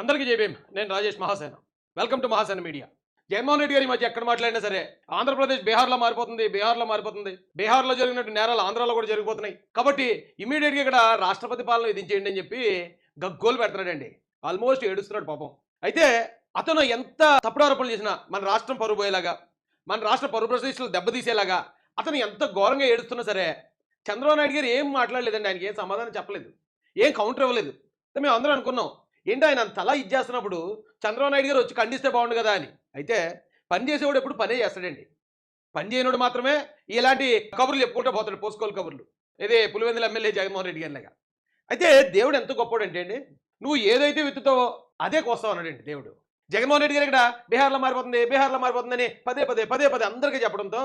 అందరికీ జయభీం నేను Rajesh Mahasena. Welcome to Mahasena media. Jaganmohan Reddy garu మధ్య ఎక్కడ మాట్లాడినా సరే ఆంధ్రప్రదేశ్ బీహార్లో మారిపోతుంది బీహార్లో మారిపోతుంది. బీహార్లో జరిగినట్టు నేరాలు ఆంధ్రాలో కూడా జరిగిపోతున్నాయి. కాబట్టి ఇమీడియట్గా ఇక్కడ రాష్ట్రపతి పాలన విధించేయండి అని చెప్పి గగ్గోలు పెడుతున్నాడండి. ఆల్మోస్ట్ ఏడుస్తున్నాడు పాపం. అయితే అతను ఎంత తప్పుడారోపణలు చేసినా మన రాష్ట్రం పరువు పోయేలాగా మన రాష్ట్ర పరువు ప్రతిష్టలు దెబ్బతీసేలాగా అతను ఎంత ఘోరంగా ఏడుస్తున్నా సరే చంద్రబాబు నాయుడు గారు ఏం మాట్లాడలేదండి ఆయనకి ఏం సమాధానం చెప్పలేదు ఏం కౌంటర్ ఇవ్వలేదు. మేము అందరం అనుకున్నాం ఏంటి ఆయన అంత ఇది ఇచ్చేస్తున్నప్పుడు చంద్రబాబు నాయుడు గారు వచ్చి ఖండిస్తే బాగుండు కదా అని. అయితే పని చేసేవాడు ఎప్పుడు పనే చేస్తాడండి. పని చేయనోడు మాత్రమే ఇలాంటి కబుర్లు చెప్పుకుంటూ పోతాడు పోసుకోలు కబుర్లు. ఇదే పులివెందుల ఎమ్మెల్యే జగన్మోహన్ రెడ్డి గారిలాగా అయితే దేవుడు ఎంత గొప్పవాడు అంటే అండి నువ్వు ఏదైతే విత్తుతావో అదే కోస్తావు అన్నాడండి దేవుడు. జగన్మోహన్ రెడ్డి గారు ఇక్కడ బీహార్లో మారిపోతుంది బీహార్లో మారిపోతుందని పదే పదే పదే పదే అందరికీ చెప్పడంతో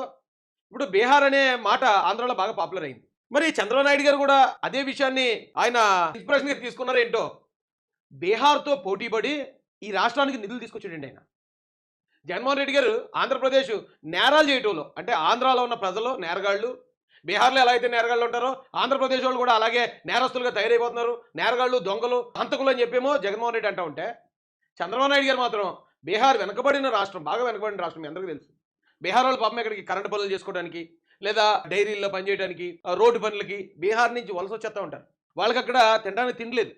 ఇప్పుడు బీహార్ అనే మాట ఆంధ్రలో బాగా పాపులర్ అయింది. మరి చంద్రబాబు నాయుడు గారు కూడా అదే విషయాన్ని ఆయన ఇన్స్పిరేషన్గా తీసుకున్నారేంటో బీహార్తో పోటీపడి ఈ రాష్ట్రానికి నిధులు తీసుకొచ్చాడండి ఆయన. జగన్మోహన్ రెడ్డి గారు ఆంధ్రప్రదేశ్ నేరాలు చేయటంలో అంటే ఆంధ్రాలో ఉన్న ప్రజలు నేరగాళ్ళు బీహార్లో ఎలా అయితే నేరగాళ్ళు ఉంటారో ఆంధ్రప్రదేశ్ వాళ్ళు కూడా అలాగే నేరస్తులుగా తయారైపోతున్నారు. నేరగాళ్ళు దొంగలు హంతకులు అని చెప్పేమో జగన్మోహన్ రెడ్డి అంటూ ఉంటే చంద్రబాబు నాయుడు గారు మాత్రం బీహార్ వెనకబడిన రాష్ట్రం బాగా వెనకబడిన రాష్ట్రం మీ అందరికీ తెలుసు. బీహార్ వాళ్ళు పాపం ఇక్కడికి కరెంటు పనులు చేసుకోవడానికి లేదా డైరీల్లో పనిచేయడానికి రోడ్డు పనులకి బీహార్ నుంచి వలస వచ్చేస్తూ ఉంటారు. వాళ్ళకి అక్కడ తినడానికి తినలేదు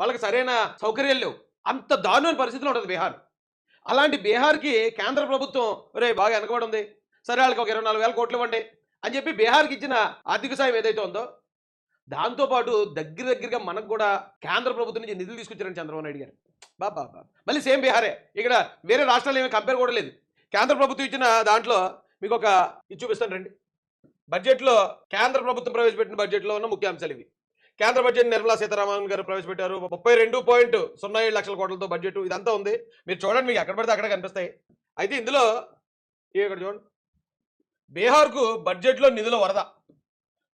వాళ్ళకి సరైన సౌకర్యాలు లేవు. అంత దారుణమైన పరిస్థితిలో ఉంటుంది బీహార్. అలాంటి బీహార్కి కేంద్ర ప్రభుత్వం రే బాగా వెనకబడి ఉంది. సరే వాళ్ళకి ఒక ఇరవై నాలుగు వేల కోట్లు ఇవ్వండి అని చెప్పి బీహార్కి ఇచ్చిన ఆర్థిక సాయం ఏదైతే ఉందో దాంతోపాటు దగ్గర దగ్గరగా మనకు కూడా కేంద్ర ప్రభుత్వం నుంచి నిధులు తీసుకొచ్చారని చంద్రబాబు నాయుడు గారు. బాబా బాబా మళ్ళీ సేమ్ బీహారే. ఇక్కడ వేరే రాష్ట్రాలు ఏమీ కంపేర్ కూడా లేదు. కేంద్ర ప్రభుత్వం ఇచ్చిన దాంట్లో మీకు ఒక ఇది చూపిస్తాను రండి. బడ్జెట్లో కేంద్ర ప్రభుత్వం ప్రవేశపెట్టిన బడ్జెట్లో ఉన్న ముఖ్య అంశాలు ఇవి. కేంద్ర బడ్జెట్ నిర్మలా సీతారామన్ గారు ప్రవేశపెట్టారు. ముప్పై రెండు పాయింట్ సున్నా ఏడు లక్షల కోట్లతో బడ్జెట్. ఇదంతా ఉంది. మీరు చూడండి మీకు ఎక్కడ పడితే అక్కడ కనిపిస్తాయి. అయితే ఇందులో ఇక్కడ చూడండి. బీహార్కు బడ్జెట్లో నిధుల వరద.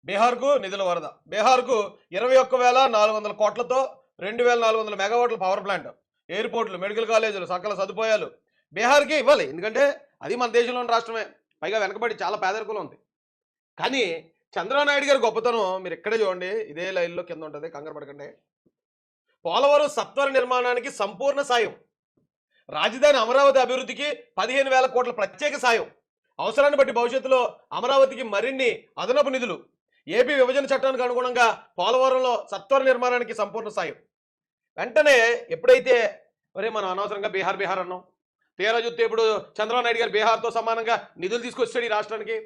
బీహార్కు నిధుల వరద. బీహార్కు ఇరవై ఒక్క వేల నాలుగు వందల కోట్లతో రెండు వేల నాలుగు వందల మెగావాట్ల పవర్ ప్లాంట్. ఎయిర్పోర్ట్లు మెడికల్ కాలేజీలు సకల సదుపాయాలు బీహార్కే ఇవ్వాలి. ఎందుకంటే అది మన దేశంలోని రాష్ట్రమే. పైగా వెనకబడి చాలా పేదరికంలో ఉంది. కానీ చంద్రబాబు నాయుడు గారి గొప్పతనం మీరు ఇక్కడే చూడండి. ఇదే లైన్లో కింద ఉంటుంది. కంగారు పడకండి. పోలవరం సత్వర నిర్మాణానికి సంపూర్ణ సాయం. రాజధాని అమరావతి అభివృద్ధికి పదిహేను వేల కోట్ల ప్రత్యేక సాయం. అవసరాన్ని బట్టి భవిష్యత్తులో అమరావతికి మరిన్ని అదనపు నిధులు. ఏపీ విభజన చట్టానికి అనుగుణంగా పోలవరంలో సత్వర నిర్మాణానికి సంపూర్ణ సాయం. వెంటనే ఎప్పుడైతే మరి మనం అనవసరంగా బీహార్ బీహార్ అన్నాం. తీరా చూస్తే ఇప్పుడు చంద్రబాబు నాయుడు గారు బీహార్తో సమానంగా నిధులు తీసుకొచ్చాడు ఈ రాష్ట్రానికి.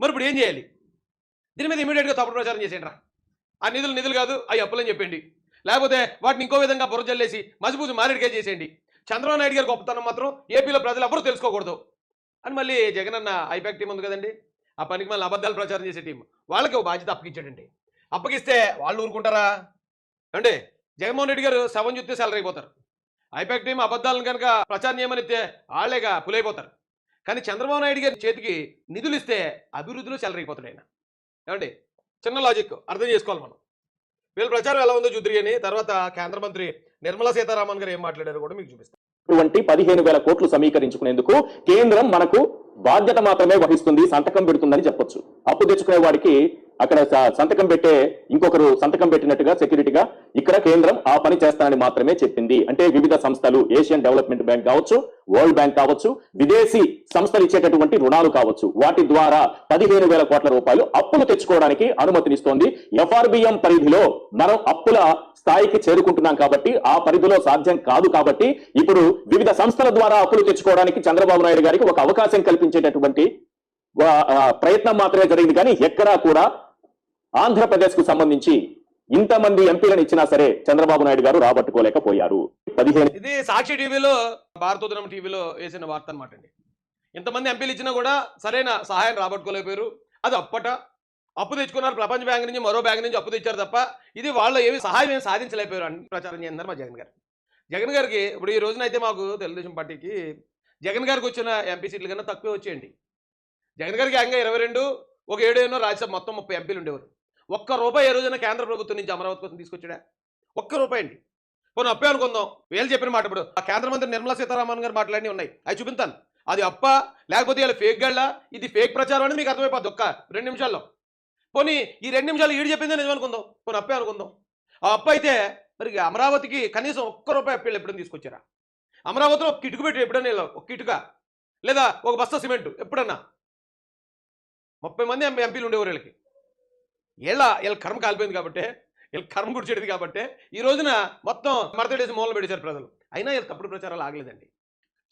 మరి ఇప్పుడు ఏం చేయాలి? దీని మీద ఇమీడియట్గా తప్పుడు ప్రచారం చేసేయండి ఆ నిధులు నిధులు కాదు అవి అప్పులని చెప్పండి లేకపోతే వాటిని ఇంకో విధంగా బుర్ర జల్లేసి మసిపూసి మారేడుగా చేసేయండి. చంద్రబాబు నాయుడు గారి గొప్పతనం మాత్రం ఏపీలో ప్రజలు ఎవరు తెలుసుకోకూడదు. అని మళ్ళీ జగన్ అన్న ఐపాక్ టీం ఉంది కదండి. ఆ పనికి మళ్ళీ అబద్ధాలు ప్రచారం చేసే టీం. వాళ్ళకి ఒక బాధ్యత అప్పగించాడండి అప్పగిస్తే వాళ్ళు ఊరుకుంటారా? అండి జగన్మోహన్ రెడ్డి గారు శవం చూస్తే సెలరీ అయిపోతారు. ఐపాక్ టీం అబద్ధాలను కనుక ప్రచారం చేయమనిస్తే వాళ్ళేగా పులైపోతారు. కానీ చంద్రబాబు నాయుడు గారి చేతికి నిధులు ఇస్తే అభివృద్ధిలో సెలరీ అయిపోతాడు ఆయన. ఏమండి? చిన్న లాజిక్. అర్థం చేసుకోవాలి మనం. వీళ్ళ ప్రచారం ఎలా ఉందో చూద్దరు అని తర్వాత కేంద్ర మంత్రి నిర్మలా సీతారామన్ గారు ఏం మాట్లాడారో కూడా మీకు చూపిస్తాను. ఇటువంటి పదిహేను వేల కోట్లు సమీకరించుకునేందుకు కేంద్రం మనకు బాధ్యత మాత్రమే వహిస్తుంది సంతకం పెడుతుందని చెప్పొచ్చు. అప్పు తెచ్చుకునే వాడికి అక్కడ సంతకం పెట్టే ఇంకొకరు సంతకం పెట్టినట్టుగా సెక్యూరిటీగా ఇక్కడ కేంద్రం ఆ పని చేస్తానని మాత్రమే చెప్పింది. అంటే వివిధ సంస్థలు ఏషియన్ డెవలప్మెంట్ బ్యాంక్ కావచ్చు వరల్డ్ బ్యాంక్ కావచ్చు విదేశీ సంస్థలు ఇచ్చేటటువంటి రుణాలు కావచ్చు. వాటి ద్వారా పదిహేను వేల కోట్ల రూపాయలు అప్పులు తెచ్చుకోవడానికి అనుమతినిస్తోంది. ఎఫ్ఆర్బిఎం పరిధిలో మనం అప్పుల స్థాయికి చేరుకుంటున్నాం కాబట్టి ఆ పరిధిలో సాధ్యం కాదు కాబట్టి ఇప్పుడు వివిధ సంస్థల ద్వారా అప్పులు తెచ్చుకోవడానికి చంద్రబాబు నాయుడు గారికి ఒక అవకాశం కల్పించేటటువంటి ప్రయత్నం మాత్రమే జరిగింది. కానీ ఎక్కడా కూడా ఆంధ్రప్రదేశ్కు సంబంధించి ఇంతమంది ఎంపీలను ఇచ్చినా సరే చంద్రబాబు నాయుడు గారు రాబట్టుకోలేకపోయారు. పదిహేను ఇది సాక్షి టీవీలో భారతోదనం టీవీలో వేసిన వార్త అనమాట అండి. ఇంతమంది ఎంపీలు ఇచ్చినా కూడా సరైన సహాయం రాబట్టుకోలేకపోయారు. అది అప్పట. అప్పు తెచ్చుకున్నారు ప్రపంచ బ్యాంక్ నుంచి మరో బ్యాంక్ నుంచి అప్పు తెచ్చారు తప్ప ఇది వాళ్ళు ఏమి సహాయం ఏమి సాధించలేకపోయారు అని ప్రచారం చేస్తున్నారు మా జగన్ గారు. జగన్ గారికి ఇప్పుడు ఈ రోజున అయితే మాకు తెలుగుదేశం పార్టీకి జగన్ గారికి వచ్చిన ఎంపీ సీట్ల కన్నా తక్కువే వచ్చేయండి. జగన్ గారికి అంగా ఇరవై రెండు ఒక ఏడు ఎన్నో రాజ్యసభ మొత్తం ముప్పై ఎంపీలు ఉండేవారు. ఒక్క రూపాయి ఏ రోజున కేంద్ర ప్రభుత్వం నుంచి అమరావతి కోసం తీసుకొచ్చాడా? ఒక్క రూపాయి అండి. పోనీ అప్పే అనుకుందాం. వీళ్ళు చెప్పిన మాట ఇప్పుడు. ఆ కేంద్ర మంత్రి నిర్మలా సీతారామన్ గారు మాట్లాడి ఉన్నాయి. అవి చూపిస్తాను అది అప్ప లేకపోతే వీళ్ళు ఫేక్ గళ్ళ ఇది ఫేక్ ప్రచారం అనేది మీకు అర్థమైపోద్ది ఒక్క రెండు నిమిషాల్లో. పోనీ ఈ రెండు నిమిషాలు ఈడు చెప్పిందే నిజం అనుకుందాం. పోనీ అప్పే అనుకుందాం. ఆ అప్ప అయితే మరి అమరావతికి కనీసం ఒక్క రూపాయి అప్పీళ్ళు ఎప్పుడైనా తీసుకొచ్చారా? అమరావతిలో ఒక కిటుకు పెట్టి ఎప్పుడైనా ఒక కిటుక. లేదా ఒక బస్తా సిమెంట్ ఎప్పుడన్నా? ముప్పై మంది ఎంపీలు ఉండేవారు వీళ్ళకి. వీళ్ళ వీళ్ళ కర్మ కాలిపోయింది కాబట్టి వీళ్ళ కర్మ గుడిచేది కాబట్టి ఈ రోజున మొత్తం మరతడేసి మూలం పెట్టేశారు ప్రజలు. అయినా వీళ్ళ తప్పుడు ప్రచారాలు ఆగలేదండి.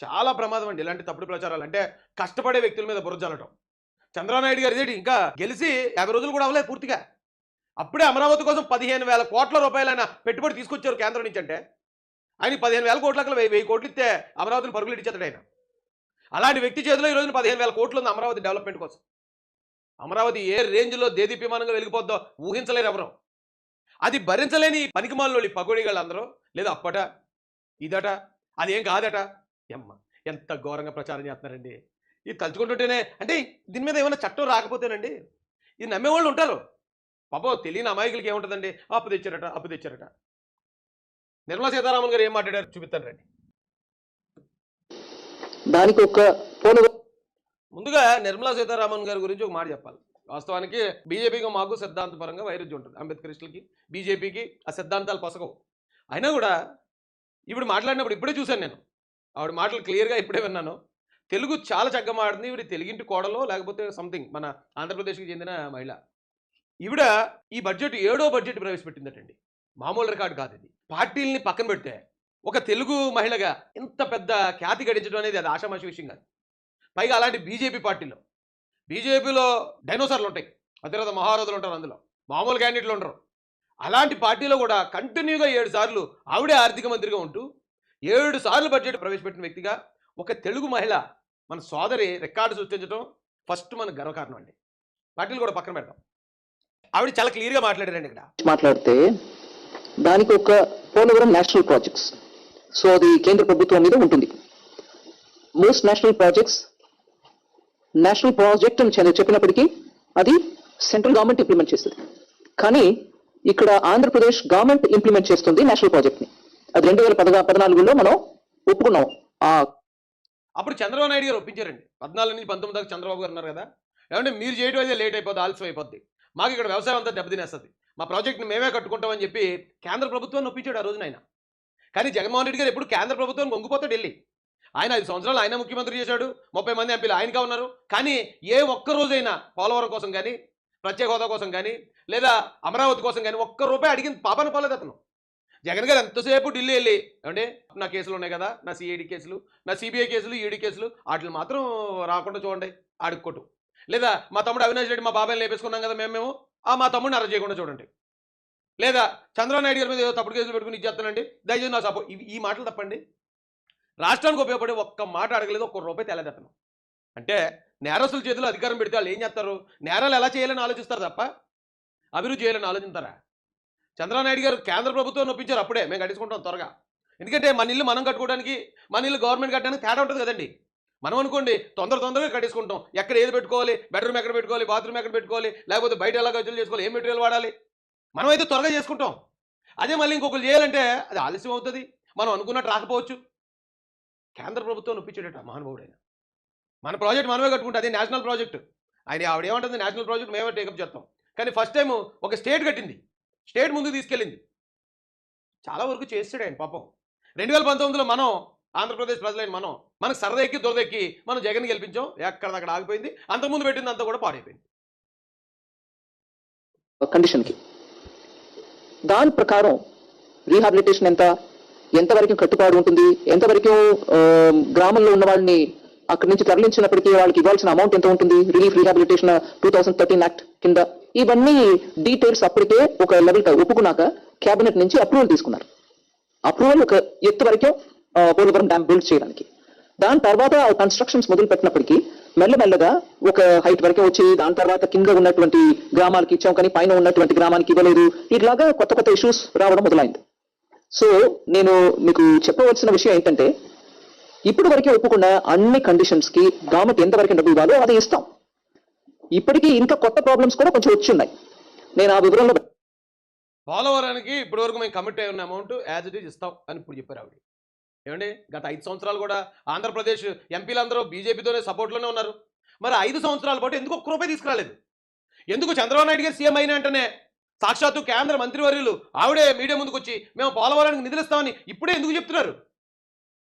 చాలా ప్రమాదం అండి ఇలాంటి తప్పుడు ప్రచారాలు. అంటే కష్టపడే వ్యక్తుల మీద బుర్ర చంద్రనాయుడు చంద్రబాబు గారు ఇదేంటి? ఇంకా గెలిచి యాభై రోజులు కూడా అవ్వలేదు పూర్తిగా. అప్పుడే అమరావతి కోసం పదిహేను వేల కోట్ల రూపాయలైన పెట్టుబడి తీసుకొచ్చారు కేంద్రం నుంచి అంటే ఆయన పదిహేను వేల కోట్లకు వెయ్యి వెయ్యి కోట్లు ఇస్తే అమరావతిని పరుగులు ఇచ్చేస్తాడు ఆయన. అలాంటి వ్యక్తి చేతిలో ఈ పదిహేను వేల కోట్లు ఉంది అమరావతి డెవలప్మెంట్ కోసం. అమరావతి ఏ రేంజ్లో దేదీప్యమానంగా వెలిగిపోద్దో ఊహించలేరు ఎవరు. అది భరించలేని పనికిమాలలో పగోడిగాళ్ళు అందరూ లేదా అప్పట ఇదట అదేం కాదట. ఎమ్మ ఎంత ఘోరంగా ప్రచారం చేస్తున్నారండి. ఇది తలుచుకుంటుంటేనే అంటే దీని మీద ఏమైనా చట్టం రాకపోతేనండి ఇది నమ్మేవాళ్ళు ఉంటారు. పాపం తెలియని అమాయకులకి ఏముంటుందండి? అప్పు తెచ్చారట అప్పు తెచ్చారట. నిర్మలా సీతారామన్ గారు ఏం మాట్లాడారు చూపిస్తాను రండి. దానికి ఒక ముందుగా నిర్మలా సీతారామన్ గారి గురించి ఒక మాట చెప్పాలి. వాస్తవానికి బీజేపీకి మాకు సిద్ధాంతపరంగా వైరుధ్యం ఉంటుంది. అంబేద్కరిస్టులకి బీజేపీకి ఆ సిద్ధాంతాలు పసకవు అయినా కూడా ఇప్పుడు మాట్లాడినప్పుడు ఇప్పుడే చూశాను నేను. ఆవిడ మాటలు క్లియర్గా ఇప్పుడే విన్నాను. తెలుగు చాలా చక్కగా మాట్లాడింది ఈవిడ తెలుగింటి కోడలో లేకపోతే సంథింగ్ మన ఆంధ్రప్రదేశ్కి చెందిన మహిళ. ఈవిడ ఈ బడ్జెట్ ఏడో బడ్జెట్ ప్రవేశపెట్టిందటండి. మామూలు రికార్డు కాదు ఇది. పార్టీల్ని పక్కన పెడితే ఒక తెలుగు మహిళగా ఇంత పెద్ద ఖ్యాతి గడించడం అనేది అది ఆషామాషి విషయం కాదు. పైగా అలాంటి బీజేపీ పార్టీలో. బీజేపీలో డైనోసార్లు ఉంటాయి. అతిరథ మహారథులు ఉంటారు అందులో. మామూలు క్యాండిడేట్లు ఉండరు. అలాంటి పార్టీలో కూడా కంటిన్యూగా ఏడు సార్లు ఆవిడే ఆర్థిక మంత్రిగా ఉంటూ ఏడు సార్లు బడ్జెట్ ప్రవేశపెట్టిన వ్యక్తిగా ఒక తెలుగు మహిళ మన సోదరి రికార్డు సృష్టించడం ఫస్ట్ మన గర్వకారణం అండి. పార్టీలు కూడా పక్కన పెడతాం ఆవిడ చాలా క్లియర్గా మాట్లాడారండి ఇక్కడ. మాట్లాడితే దానికి ఒక పోలవరం నేషనల్ ప్రాజెక్ట్స్. సో అది కేంద్ర ప్రభుత్వం మీద ఉంటుంది. Most national projects national project అని చెప్పినప్పటికీ అది సెంట్రల్ గవర్నమెంట్ ఇంప్లిమెంట్ చేస్తుంది. కానీ ఇక్కడ ఆంధ్రప్రదేశ్ గవర్నమెంట్ ఇంప్లిమెంట్ చేస్తుంది నేషనల్ ప్రాజెక్ట్ని. అది రెండు వేల పదగా పద్నాలుగులో మనం ఒప్పుకున్నాం. ఆ అప్పుడు చంద్రబాబు నాయుడు గారు ఒప్పించారండి. పద్నాలుగు నుంచి పంతొమ్మిది దాకా చంద్రబాబు గారు ఉన్నారు కదా. ఏమంటే మీరు చేయడం అయితే లేట్ అయిపోద్ది ఆలస్యం అయిపోద్ది. మాకు ఇక్కడ వ్యవసాయం అంతా దెబ్బతినేస్తుంది. మా ప్రాజెక్ట్ని మేమే కట్టుకుంటామని చెప్పి కేంద్ర ప్రభుత్వాన్ని ఒప్పించాడు ఆ రోజున ఆయన కానీ జగన్మోహన్ రెడ్డి గారు ఎప్పుడు కేంద్ర ప్రభుత్వం వంగిపోతాడు వెళ్ళి. ఆయన ఐదు సంవత్సరాలు ఆయన ముఖ్యమంత్రి చేశాడు. ముప్పై మంది ఎంపీలు ఆయనగా ఉన్నారు. కానీ ఏ ఒక్క రోజైనా పోలవరం కోసం కానీ ప్రత్యేక హోదా కోసం కానీ లేదా అమరావతి కోసం కానీ ఒక్క రూపాయి అడిగింది పాపను పోలేదు అతను. జగన్ గారు ఎంతసేపు ఢిల్లీ వెళ్ళి అంటే నా కేసులు ఉన్నాయి కదా నా సిఐడి కేసులు నా సిబిఐ కేసులు ఈడీ కేసులు వాటిని మాత్రం రాకుండా చూడండి అడుక్కోటు. లేదా మా తమ్ముడు అవినాష్ రెడ్డి మా బాబాయ్ లేపేసుకున్నాం కదా మేము మేము ఆ మా తమ్ముడిని అరెస్ట్ చేయకుండా చూడండి. లేదా చంద్రబాబు నాయుడు గారి మీద ఏదో తప్పుడు కేసులు పెట్టుకుని ఇచ్చేస్తానండి. దయచేసి నా సపో ఈ మాటలు తప్పండి. రాష్ట్రానికి ఉపయోగపడే ఒక్క మాట అడగలేదు ఒక్క రూపాయి తెలదు అతను అంటే నేరస్తుల చేతిలో అధికారం పెడితే వాళ్ళు ఏం చేస్తారు? నేరాలు ఎలా చేయాలని ఆలోచిస్తారు తప్ప? అభివృద్ధి చేయాలని ఆలోచిస్తారా చంద్రబాబు గారు కేంద్ర ప్రభుత్వం నొప్పించారు అప్పుడే మేము కట్టించుకుంటాం త్వరగా. ఎందుకంటే మన ఇల్లు మనం కట్టుకోవడానికి మన ఇల్లు గవర్నమెంట్ కట్టడానికి తేడా ఉంటుంది కదండి. మనం అనుకోండి తొందర తొందరగా కట్టేసుకుంటాం. ఎక్కడ ఏది పెట్టుకోవాలి? బెడ్రూమ్ ఎక్కడ పెట్టుకోవాలి? బాత్రూమ్ ఎక్కడ పెట్టుకోవాలి? లేకపోతే బయట ఎలా ఖర్చులు చేసుకోవాలి? ఏం మెటీరియల్ వాడాలి? మనం అయితే త్వరగా చేసుకుంటాం. అదే మళ్ళీ ఇంకొకరు చేయాలంటే అది ఆలస్యం అవుతుంది. మనం అనుకున్నట్టు రాకపోవచ్చు. కేంద్ర ప్రభుత్వం ఒప్పించాడట మహానుభావుడైన. మన ప్రాజెక్ట్ మనమే కట్టుకుంటే అదే నేషనల్ ప్రాజెక్ట్. ఆయన ఆవిడ ఏమంటుంది? నేషనల్ ప్రాజెక్ట్ మేమే టేకప్ చేస్తాం. కానీ ఫస్ట్ టైం ఒక స్టేట్ కట్టింది. స్టేట్ ముందుకు తీసుకెళ్ళింది. చాలా వరకు చేస్తాడు ఆయన పాపం. రెండు వేల పంతొమ్మిదిలో మనం ఆంధ్రప్రదేశ్ ప్రజలైన మనం మనకు సరదా ఎక్కి దొరదెక్కి మనం జగన్ గెలిపించాం. ఎక్కడదక్కడ ఆగిపోయింది. అంతకుముందు పెట్టింది అంతా కూడా పాడైపోయింది. కండిషన్కి. దాని ప్రకారం రీహాబిలిటేషన్ ఎంత? ఎంతవరకు కట్టుబాటు ఉంటుంది? ఎంతవరకు గ్రామంలో ఉన్న వాళ్ళని అక్కడి నుంచి తరలించినప్పటికీ వాళ్ళకి ఇవ్వాల్సిన అమౌంట్ ఎంత ఉంటుంది? Relief rehabilitation two thousand thirteen act కింద. ఇవన్నీ డీటెయిల్స్ అప్పటికే ఒక లెవెల్ ఒప్పుకున్నాక కేబినెట్ నుంచి అప్రూవల్ తీసుకున్నారు. అప్రూవల్ ఒక ఎత్తు వరకు పోలవరం డ్యామ్ బిల్డ్ చేయడానికి. దాని తర్వాత కన్స్ట్రక్షన్స్ మొదలు పెట్టినప్పటికీ మెల్లమెల్లగా ఒక హైట్ వరకే వచ్చి దాని తర్వాత కింద ఉన్నటువంటి గ్రామాలకి ఇచ్చాం కానీ పైన ఉన్నటువంటి గ్రామానికి ఇవ్వలేదు. ఇట్లాగా కొత్త కొత్త ఇష్యూస్ రావడం మొదలైంది. సో నేను మీకు చెప్పవలసిన విషయం ఏంటంటే ఇప్పుడు వరకే ఒప్పుకున్న అన్ని కండిషన్స్కి గవర్నమెంట్ ఎంతవరకు డబ్బు ఇవ్వాలో అది ఇస్తాం. ఇప్పటికీ ఇంకా కొత్త ప్రాబ్లమ్స్ కూడా కొంచెం వచ్చి ఉన్నాయి నేను ఆ వివరంలో పోలవరానికి ఇప్పటివరకు మేము కమిట్ అయి ఉన్న అమౌంట్ యాజ్ ఇట్ ఈజ్ ఇస్తాం అని ఇప్పుడు చెప్పారు ఆవిడ. ఏమండి? గత ఐదు సంవత్సరాలు కూడా ఆంధ్రప్రదేశ్ ఎంపీలందరూ బీజేపీతోనే సపోర్ట్లోనే ఉన్నారు. మరి ఐదు సంవత్సరాల పాటు ఎందుకు ఒక్క రూపాయి తీసుకురాలేదు? ఎందుకు చంద్రబాబు నాయుడు గారు సీఎం అయిన వెంటనే సాక్షాత్తు కేంద్ర మంత్రివర్యులు ఆవిడే మీడియా ముందుకు వచ్చి మేము పోలవరానికి నిధులుస్తామని ఇప్పుడే ఎందుకు చెప్తున్నారు?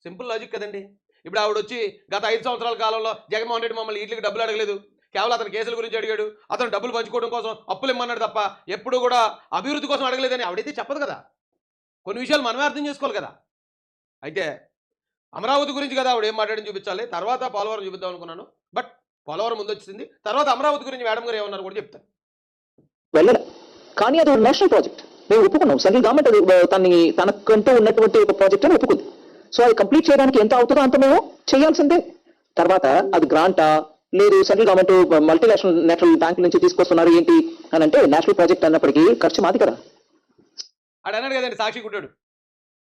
సింపుల్ లాజిక్ కదండి. ఇప్పుడు ఆవిడ వచ్చి గత ఐదు సంవత్సరాల కాలంలో జగన్మోహన్ రెడ్డి మమ్మల్ని వీటికి డబ్బులు అడగలేదు. కేవలం అతని కేసుల గురించి అడిగాడు. అతను డబ్బులు పంచుకోవడం కోసం అప్పులు ఇమ్మన్నాడు తప్ప ఎప్పుడు కూడా అభివృద్ధి కోసం అడగలేదని ఆవిడైతే చెప్పదు కదా. కొన్ని విషయాలు మనమే అర్థం చేసుకోవాలి కదా. అయితే అమరావతి గురించి కదా ఆవిడ ఏం మాట్లాడి చూపించాలి? తర్వాత పోలవరం చూపిద్దాం అనుకున్నాను. బట్ పోలవరం ముందు వచ్చింది తర్వాత అమరావతి గురించి మేడం గారు ఏమన్నారు కూడా చెప్తాను వెళ్ళడం కానీ అది నేషనల్ ప్రాజెక్ట్ మేము ఒప్పుకున్నాం. సెంట్రల్ గవర్నమెంట్ అది తనని తనకంటూ ఉన్నటువంటి ఒక ప్రాజెక్ట్ అని ఒప్పుకుంది. సో అది కంప్లీట్ చేయడానికి ఎంత అవుతుందో అంత మేము చేయాల్సిందే. తర్వాత అది గ్రాంటా లేదు central government multinational national bank నుంచి తీసుకొస్తున్నారు ఏంటి అని అంటే నేషనల్ ప్రాజెక్ట్ అన్నప్పటికీ ఖర్చు మాది కదా. ఆడు అన్నాడు కదండి సాక్షి గుడ్డాడు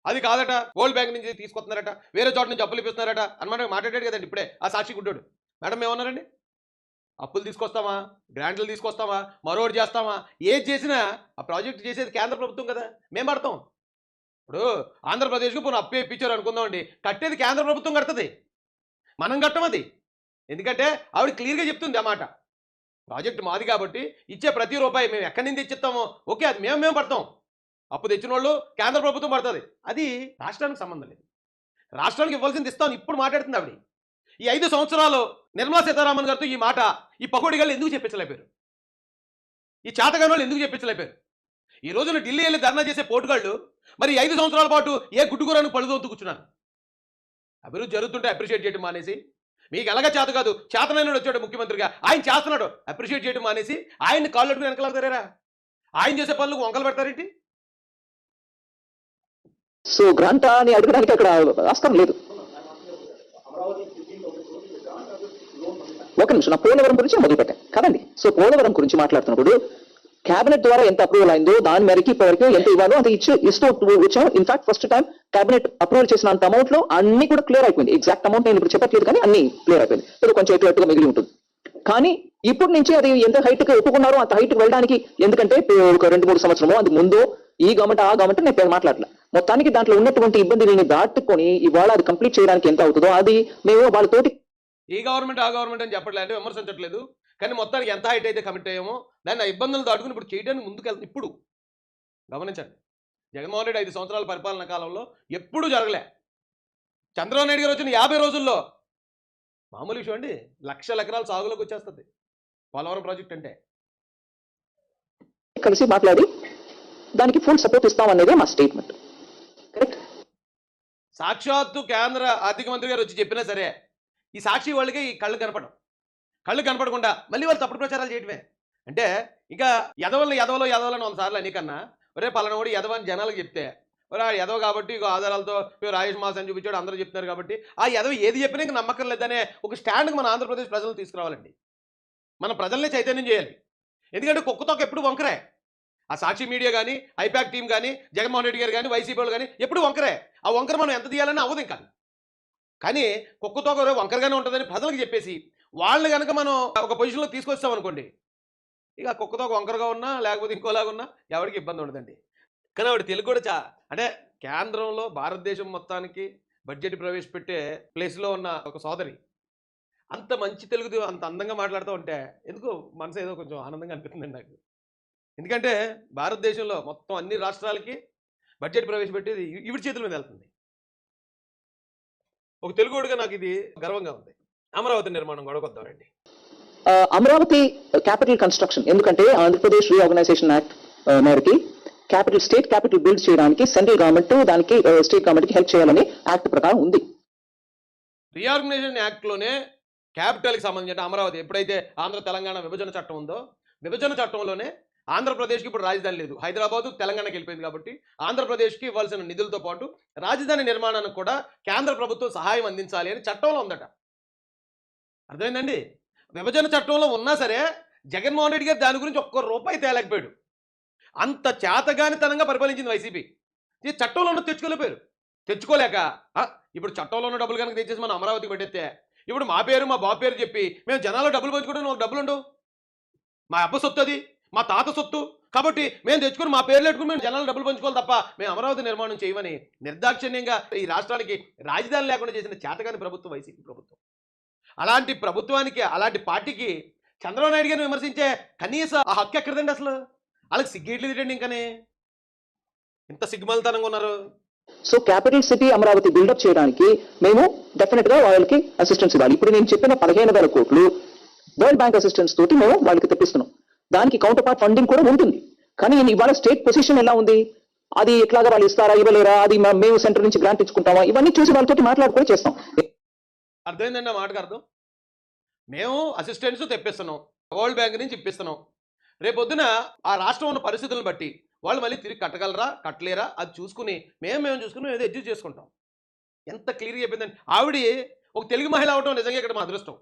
అది కాదట గోల్డ్ బ్యాంక్ నుంచి తీసుకొస్తున్నారట వేరే చోట నుంచి అప్పులు ఇప్పిస్తున్నారట అనమాట మాట్లాడాడు కదండి ఇప్పుడే ఆ సాక్షి గుడ్డాడు మేడం ఏమన్నారండి? అప్పులు తీసుకొస్తామా? గ్రాంట్లు తీసుకొస్తామా? మరోటి చేస్తామా? ఏది చేసినా ఆ ప్రాజెక్ట్ చేసేది కేంద్ర ప్రభుత్వం కదా మేము పడతాం ఇప్పుడు ఆంధ్రప్రదేశ్కు పోను అప్పు ఇప్పించారు అనుకుందామండి కట్టేది కేంద్ర ప్రభుత్వం కడుతుంది. మనం కట్టం అది. ఎందుకంటే ఆవిడ క్లియర్గా చెప్తుంది అన్నమాట ప్రాజెక్టు ప్రాజెక్ట్ మాది కాబట్టి ఇచ్చే ప్రతి రూపాయి మేము ఎక్కడి నుంచి తెచ్చిస్తామో ఓకే అది మేము మేము పడతాం అప్పు తెచ్చిన వాళ్ళు కేంద్ర ప్రభుత్వం పడుతుంది అది రాష్ట్రానికి సంబంధం లేదు. రాష్ట్రానికి ఇవ్వాల్సింది ఇస్తాను ఇప్పుడు మాట్లాడుతుంది ఆవిడ. ఈ ఐదు సంవత్సరాలు నిర్మలా సీతారామన్ గారితో ఈ మాట ఈ పకోడి గారు ఎందుకు చెప్పించలేపారు? ఈ చేతగాని వాళ్ళు ఎందుకు చెప్పించలేపారు? ఈ రోజున ఢిల్లీ వెళ్ళి ధర్నా చేసే పోటుగాళ్ళు మరి ఐదు సంవత్సరాల పాటు ఏ గుడ్డుకూరను పழுదవుతూ కూర్చున్నారు? అభివృద్ధి జరుగుతుంటే అప్రిషియేట్ చేయడం మానేసి మీకు ఎలాగ చేత కాదు చేతనైన వచ్చాడు ముఖ్యమంత్రిగా ఆయన చేస్తున్నాడు అప్రిషియేట్ చేయడం మానేసి ఆయన్ని కాళ్ళు అట్టుకుని వెనకాలతారా ఆయన చేసే పనులకు వంకలు పెడతారేంటి? సో గ్రాంటా అని అడగడానికి అక్కడ ఆస్కారం లేదు. ఒక నిమిషం. నా పోలవరం గురించి మొదలు పెట్టాను కదండి. సో పోలవరం గురించి మాట్లాడుతున్నప్పుడు కేబినెట్ ద్వారా ఎంత అప్రూవల్ అయిందో దాని మేరకి ఇప్పటివరకు ఎంత ఇవ్వాలో అంత ఇచ్చి ఇస్తూ వచ్చాం in fact first time cabinet approval చేసిన అంత అమౌంట్లో అన్ని కూడా క్లియర్ అయిపోయింది. ఎగ్జాక్ట్ అమౌంట్ నేను ఇప్పుడు చెప్పట్లేదు కానీ అన్ని క్లియర్ అయిపోయింది. ఏదో కొంచెం ఎటు ఎటుగా మిగిలి ఉంటుంది. కానీ ఇప్పటి నుంచి అది ఎంత హైట్కి ఒప్పుకున్నారో అంత హైట్ వెళ్ళడానికి ఎందుకంటే ఒక రెండు మూడు సంవత్సరము అది ముందు ఈ గవర్నమెంట్ ఆ గవర్నమెంట్ నేను పేరు మాట్లాడలే మొత్తానికి దాంట్లో ఉన్నటువంటి ఇబ్బందిని దాటుకొని ఇవాళ అది కంప్లీట్ చేయడానికి ఎంత అవుతుందో అది మేము వాళ్ళతోటి ఈ గవర్నమెంట్ ఆ గవర్నమెంట్ అని చెప్పట్లేదు అంటే విమర్శించట్లేదు. కానీ మొత్తానికి ఎంత హైట్ అయితే కమిట్ అయ్యామో దాన్ని ఆ ఇబ్బందులు దాటుకుని ఇప్పుడు చేయడానికి ముందుకు వెళ్తుంది ఇప్పుడు గమనించండి. జగన్మోహన్ రెడ్డి ఐదు సంవత్సరాల పరిపాలన కాలంలో ఎప్పుడూ జరగలే. చంద్రబాబు నాయుడు గారు వచ్చిన యాభై రోజుల్లో మామూలు విషయం అండి. లక్షల ఎకరాల సాగులోకి వచ్చేస్తుంది. పోలవరం ప్రాజెక్ట్ అంటే. కలిసి మాట్లాడి దానికి ఫుల్ సపోర్ట్ ఇస్తాం అనేది మా స్టేట్మెంట్ కరెక్ట్ సాక్షాత్తు కేంద్ర ఆర్థిక మంత్రి గారు వచ్చి చెప్పినా సరే ఈ సాక్షి వాళ్ళకి ఈ కళ్ళు కనపడం కళ్ళు కనపడకుండా మళ్ళీ వాళ్ళు తప్పుడు ప్రచారాలు చేయటమే. అంటే ఇంకా ఎదవల్ని ఎదవలో ఎదవలను వంద సార్లు ఒరే పలానోడు ఎదవని జనాలకు చెప్తే ఒరే ఆ ఎదవ కాబట్టి ఇక ఆధారాలతో ఇగో రాజేష్ మాస్ అని చూపించాడు అందరూ చెప్తున్నారు కాబట్టి ఆ ఎదవ ఏది చెప్పినా ఇంక నమ్మకం లేదనే ఒక స్టాండ్కి మన ఆంధ్రప్రదేశ్ ప్రజలను తీసుకురావాలండి. మన ప్రజల్ని చైతన్యం చేయాలి. ఎందుకంటే కుక్కతోక ఎప్పుడు వంకరే. ఆ సాక్షి మీడియా కానీ ఐపాక్ టీం కానీ జగన్మోహన్ రెడ్డి గారు కానీ వైసీపీ వాళ్ళు కానీ ఎప్పుడు వంకరే. ఆ వంకర మనం ఎంత తీయాలని అవ్వదు ఇంకా కానీ కుక్కతో ఒక వంకరగానే ఉంటుందని ప్రజలకు చెప్పేసి వాళ్ళని కనుక మనం ఒక పొజిషన్లో తీసుకొస్తాం అనుకోండి ఇక కుక్కతో ఒక వంకరగా ఉన్నా లేకపోతే ఇంకోలాగా ఉన్నా ఎవరికి ఇబ్బంది ఉండదండి. కానీ ఆవిడ తెలుగు కూడా చా అంటే కేంద్రంలో భారతదేశం మొత్తానికి బడ్జెట్ ప్రవేశపెట్టే ప్లేస్లో ఉన్న ఒక సోదరి అంత మంచి తెలుగు అంత అందంగా మాట్లాడుతూ ఉంటే ఎందుకో మనసు ఏదో కొంచెం ఆనందంగా అనిపిస్తుందండి నాకు. ఎందుకంటే భారతదేశంలో మొత్తం అన్ని రాష్ట్రాలకి బడ్జెట్ ప్రవేశపెట్టేది ఇవి చేతుల మీద వెళ్తుంది. ఒక తెలుగుడిగా నాకు ఇది గర్వంగా ఉంది. అమరావతి నిర్మాణం గొడవకొద్దామండి అమరావతి క్యాపిటల్ కన్స్ట్రక్షన్ ఎందుకంటే ఆంధ్రప్రదేశ్ రీఆర్గనైజేషన్ యాక్ట్ మేరకి క్యాపిటల్ స్టేట్ క్యాపిటల్ బిల్డ్ చేయడానికి సెంట్రల్ గవర్నమెంట్ దానికి స్టేట్ గవర్నమెంట్కి హెల్ప్ చేయాలని యాక్ట్ ప్రకారం ఉంది. రీఆర్గనైజేషన్ యాక్ట్లోనే క్యాపిటల్కి సంబంధించిన అమరావతి ఎప్పుడైతే ఆంధ్ర తెలంగాణ విభజన చట్టం ఉందో విభజన చట్టంలోనే ఆంధ్రప్రదేశ్కి ఇప్పుడు రాజధాని లేదు. హైదరాబాదు తెలంగాణకి వెళ్ళిపోయింది కాబట్టి ఆంధ్రప్రదేశ్కి ఇవ్వాల్సిన నిధులతో పాటు రాజధాని నిర్మాణానికి కూడా కేంద్ర ప్రభుత్వం సహాయం అందించాలి అని చట్టంలో ఉందట. అర్థమైందండి? విభజన చట్టంలో ఉన్నా సరే జగన్మోహన్ రెడ్డి గారు దాని గురించి ఒక్క రూపాయి తేలేకపోయాడు. అంత చేతగానితనంగా పరిపాలించింది వైసీపీ. ఈ చట్టంలో ఉన్న తెచ్చుకోలేకపోయారు. తెచ్చుకోలేక ఆ, ఇప్పుడు చట్టంలో ఉన్న డబ్బులు కనుక తెచ్చేసి మనం అమరావతికి పెట్టేస్తే ఇప్పుడు మా పేరు మా బాబు పేరు చెప్పి మేము జనాలు డబ్బులు పంచుకుంటే డబ్బులు ఉండవు? మా అబ్బ సొత్తు అది మా తాత సొత్తు. కాబట్టి మేము తెచ్చుకుని మా పేర్లు పెట్టుకుని మేము జనాలు డబ్బులు పంచుకోవాలి తప్ప మేము అమరావతి నిర్మాణం చేయమని నిర్దాక్షిణ్యంగా ఈ రాష్ట్రానికి రాజధాని లేకుండా చేసిన చేతగాని ప్రభుత్వం వైసీపీ ప్రభుత్వం. అలాంటి ప్రభుత్వానికి అలాంటి పార్టీకి చంద్రబాబు నాయుడు గారిని విమర్శించే కనీస ఆ హక్కు ఎక్కడదండి అసలు? వాళ్ళకి సిగ్గేట్లు తిట్టండి ఇంకనే. ఇంత సిగ్గుమలతనంగా ఉన్నారు. So capital city Amaravati build up చేయడానికి మేము డెఫినెట్గా వాళ్ళకి అసిస్టెన్స్ ఇవ్వాలి. ఇప్పుడు నేను చెప్పిన పదిహేను వేల కోట్లు వరల్డ్ బ్యాంక్ అసిస్టెన్స్ తోటి మేము వాళ్ళకి తెప్పిస్తున్నాం. దానికి కౌంటర్ పార్ట్ ఫండింగ్ కూడా ఉంటుంది. కానీ ఇవాళ స్టేట్ పొజిషన్ ఎలా ఉంది? అది ఎట్లాగా వాళ్ళు ఇస్తారా ఇవ్వలేరా? అది మేము సెంటర్ నుంచి గ్రాంట్ ఇచ్చుకుంటామా? ఇవన్నీ చూసి వాళ్ళతో మాట్లాడుకొని చేస్తాం. అర్థమైందండి మాటకు అర్థం? మేము అసిస్టెంట్స్ తెప్పిస్తున్నాం. వరల్డ్ బ్యాంక్ నుంచి ఇప్పిస్తున్నాం. రేపొద్దున ఆ రాష్ట్రం ఉన్న పరిస్థితులను బట్టి వాళ్ళు మళ్ళీ తిరిగి కట్టగలరా కట్టలేరా? అది చూసుకుని మేము మేము చూసుకుని ఏదో అడ్జస్ట్ చేసుకుంటాం. ఎంత క్లియర్గా చెప్పిందండి. ఆవిడ ఒక తెలుగు మహిళ అవటం నిజంగా ఇక్కడ మా అదృష్టం.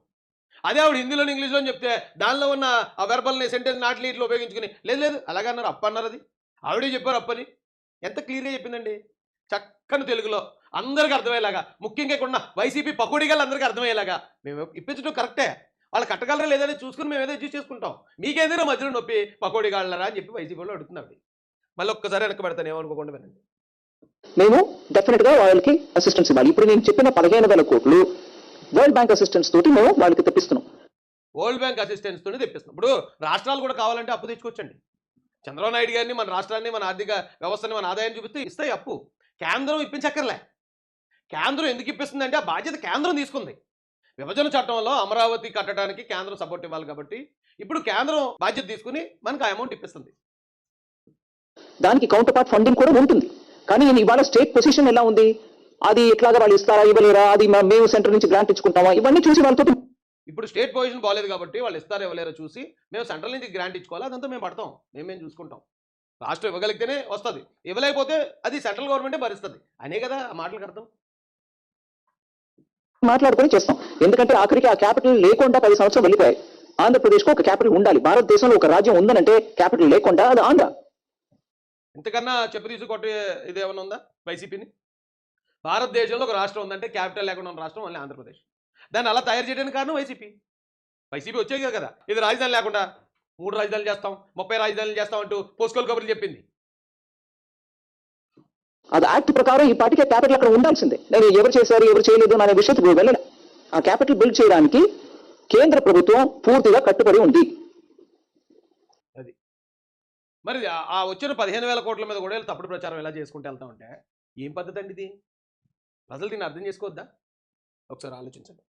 అదే ఆవిడ హిందీలో ఇంగ్లీష్లో చెప్తే దానిలో ఉన్న ఆ వెర్బల్ని సెంటెన్స్ నాట్లీ ఇట్లా ఉపయోగించుకుని లేదు లేదు అలాగే అన్నారు అప్ప అన్నారు అది. ఆవిడే చెప్పారు అప్పని. ఎంత క్లియర్గా చెప్పిందండి? చక్కని తెలుగులో అందరికీ అర్థమయ్యేలాగా ముఖ్యంగా ఇక్కడ ఉన్న వైసీపీ పకోడీగాళ్ళు అందరికీ అర్థమయ్యేలాగా. మేము ఇప్పించడం కరెక్టే. వాళ్ళు కట్టగలరా లేదని చూసుకుని మేము ఏదో అడ్జస్ట్ చేసుకుంటాం. మీకేదైనా మధ్యలో నొప్పి పకోడీగాళ్ళరా అని చెప్పి వైసీపీ వాళ్ళు అడుగుతున్నారు మళ్ళీ ఒక్కసారి వెనక పెడతాను ఏమనుకోకుండా వినండి. మేము డెఫినెట్గా వాళ్ళకి అసిస్టెన్స్ ఇవ్వాలి. ఇప్పుడు నేను చెప్పిన పదిహేను వేల కోట్లు వరల్డ్ బ్యాంక్ అసిస్టెన్స్ తోటి మేము వాళ్ళకి తెప్పిస్తున్నాం. వరల్డ్ బ్యాంక్ అసిస్టెన్స్ తోనే తెప్పిస్తున్నాం. ఇప్పుడు రాష్ట్రాలు కూడా కావాలంటే అప్పు తెచ్చుకోవచ్చండి చంద్రబాబు నాయుడు గారిని మన రాష్ట్రాన్ని మన ఆర్థిక వ్యవస్థని మన ఆదాయాన్ని చూపిస్తే ఇస్తాయి అప్పు. కేంద్రం ఇప్పించక్కర్లే. కేంద్రం ఎందుకు ఇప్పిస్తుందంటే ఆ బాధ్యత కేంద్రం తీసుకుంది. విభజన చట్టంలో అమరావతి కట్టడానికి కేంద్రం సపోర్ట్ ఇవ్వాలి కాబట్టి ఇప్పుడు కేంద్రం బాధ్యత తీసుకుని మనకు ఆ అమౌంట్ ఇప్పిస్తుంది. దానికి కౌంటర్ పార్ట్ ఫండింగ్ కూడా ఉంటుంది. కానీ ఇవాళ స్టేట్ పొజిషన్ ఎలా ఉంది? అది ఎట్లాగా వాళ్ళు ఇస్తారా ఇవ్వలేరా అది మేము సెంటర్ నుంచి గ్రాంట్ ఇచ్చుకుంటామా? ఇవన్నీ చూసి వాళ్ళతో ఇప్పుడు స్టేట్ పొజిషన్ బాగాలేదు కాబట్టి వాళ్ళు ఇస్తారో ఇవ్వలేరో చూసి మేము సెంట్రల్ నుంచి గ్రాంట్ ఇచ్చుకోవాలి? అదంతా మేము పడతాం. మేము మేము చూసుకుంటాం? రాష్ట్రం ఇవ్వగలిగితేనే వస్తుంది. ఇవ్వలేకపోతే అది సెంట్రల్ గవర్నమెంటే భరిస్తుంది. అనే కదా ఆ మాటలకు అర్థం. మాట్లాడుకొని చేస్తాం. ఎందుకంటే ఆఖరికి ఆ క్యాపిటల్ లేకుండా పది సంవత్సరం వెళ్ళిపోయాయి. ఆంధ్రప్రదేశ్కు ఒక క్యాపిటల్ ఉండాలి. భారతదేశంలో ఒక రాజ్యం ఉందనంటే క్యాపిటల్ లేకుండా అది ఆంధ్ర. ఇంతకన్నా చెప్పు తీసుకొట్టే ఇది ఏమైనా ఉందా? వైసీపీని? భారతదేశంలో ఒక రాష్ట్రం ఉందంటే క్యాపిటల్ లేకుండా ఉన్న రాష్ట్రం ఓన్లీ ఆంధ్రప్రదేశ్. దాన్ని అలా తయారు చేయడానికి కారణం వైసీపీ. వైసీపీ వచ్చేది కదా. ఇది రాజధాని లేకుండా మూడు రాజధానులు చేస్తాం ముప్పై రాజధానులు చేస్తాం అంటూ పోస్కోల్ కబుర్లు చెప్పింది. అది యాక్ట్ ప్రకారం ఈ పార్టీకి క్యాపిటల్ అక్కడ ఉండాల్సిందే. నేను ఎవరు చేశారు ఎవరు చేయలేదు అనే విషయం వెళ్ళలే. ఆ క్యాపిటల్ బిల్డ్ చేయడానికి కేంద్ర ప్రభుత్వం పూర్తిగా కట్టుబడి ఉంది. మరి ఆ- వచ్చిన పదిహేను వేల కోట్ల మీద కూడా తప్పుడు ప్రచారం ఎలా చేసుకుంటూ వెళ్తా ఉంటే ఏం పద్ధతి అండి ఇది? ప్రజలు దీన్ని అర్థం చేసుకోవద్దా? ఒకసారి ఆలోచించండి.